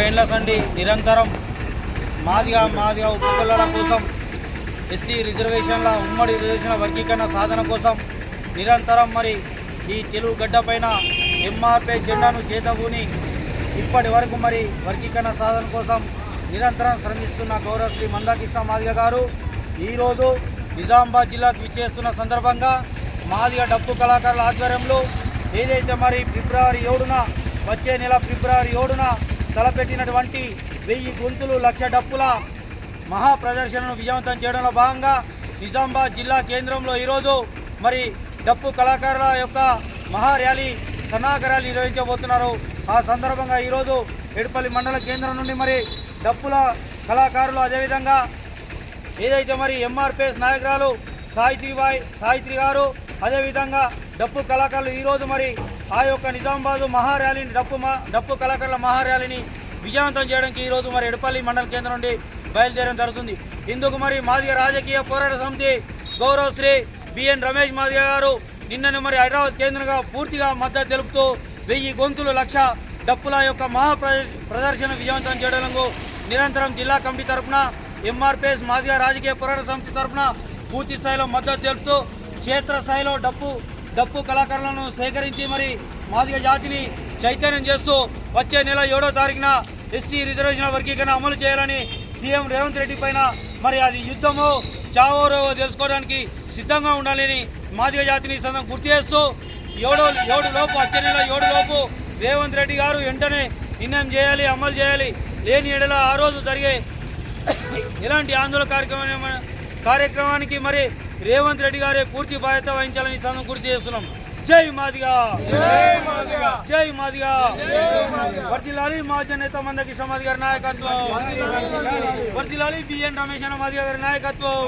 ఏళ్ళ కండి నిరంతరం మాదిగా మాదిగా ఉపకులాల కోసం ఎస్సీ రిజర్వేషన్ల ఉమ్మడి రిజర్వేషన్ల వర్గీకరణ సాధన కోసం నిరంతరం మరి ఈ తెలుగు గడ్డపైన ఎంఆర్పే జెండాను చేతబూని ఇప్పటి వరకు మరి వర్గీకరణ సాధన కోసం నిరంతరం శ్రమిస్తున్న గౌరవ శ్రీ మందాకృష్ణ మాదిగ గారు ఈరోజు నిజామాబాద్ జిల్లాకు విచ్చేస్తున్న సందర్భంగా మాదిగ డప్పు కళాకారుల ఆధ్వర్యంలో ఏదైతే మరి ఫిబ్రవరి ఏడున వచ్చే నెల ఫిబ్రవరి ఏడున తలపెట్టినటువంటి వెయ్యి గొంతులు లక్ష డప్పుల మహా ప్రదర్శనను విజయవంతం చేయడంలో భాగంగా నిజామాబాద్ జిల్లా కేంద్రంలో ఈరోజు మరి డప్పు కళాకారుల యొక్క మహా ర్యాలీ సన్నాహక ర్యాలీ నిర్వహించబోతున్నారు. ఆ సందర్భంగా ఈరోజు ఎడపల్లి మండల కేంద్రం నుండి మరి డప్పుల కళాకారులు అదేవిధంగా ఏదైతే మరి ఎంఆర్పిఎస్ నాయకురాలు సావిత్రిబాయి సావిత్రి గారు అదేవిధంగా డప్పు కళాకారులు ఈరోజు మరి ఆ యొక్క నిజామాబాద్ మహార్యాలీని డప్పు మా డప్పు కళాకారుల మహార్యాలీని విజయవంతం చేయడానికి ఈరోజు మరి ఎడపల్లి మండల కేంద్రం నుండి బయలుదేరడం జరుగుతుంది. ఇందుకు మరి మాదిగ రాజకీయ పోరాట సమితి గౌరవ శ్రీ బిఎన్ రమేష్ మాదిగ గారు నిన్నను మరి హైదరాబాద్ కేంద్రంగా పూర్తిగా మద్దతు తెలుపుతూ వెయ్యి గొంతులు లక్ష డప్పుల యొక్క మహా ప్రదర్శన విజయవంతం చేయడంలో నిరంతరం జిల్లా కమిటీ తరఫున ఎంఆర్పిఎస్ మాదిగ రాజకీయ పోరాట సమితి తరఫున పూర్తి స్థాయిలో మద్దతు తెలుపుతూ క్షేత్రస్థాయిలో డప్పు డప్పు కళాకారులను సేకరించి మరి మాదిగ జాతిని చైతన్యం చేస్తూ వచ్చే నెల ఏడో తారీఖున ఎస్సీ రిజర్వేషన్ వర్గీకరణ అమలు చేయాలని సీఎం రేవంత్ రెడ్డి పైన మరి అది యుద్ధమో చావోరో తెలుసుకోవడానికి సిద్ధంగా ఉండాలని మాదిగ జాతిని సందం గుర్తు చేస్తూ ఏడో ఏడు లోపు వచ్చే నెల ఏడు లోపు రేవంత్ రెడ్డి గారు వెంటనే నిర్ణయం చేయాలి అమలు చేయాలి. లేని ఎడల ఆ రోజు జరిగే ఇలాంటి ఆందోళన కార్యక్రమం కార్యక్రమానికి మరి రేవంత్ రెడ్డి గారే పూర్తి బాధ్యత వహించాలని సందర్భంగా గుర్తు చేస్తున్నాం. జై మాదిగా. జై మాదిగా. వర్దిలాలి మాజీ నేత మందకృష్ణ మాది గారి నాయకత్వం. వర్దిలాలి. బిఎన్ రమేష్ అన్న మాది గారి నాయకత్వం.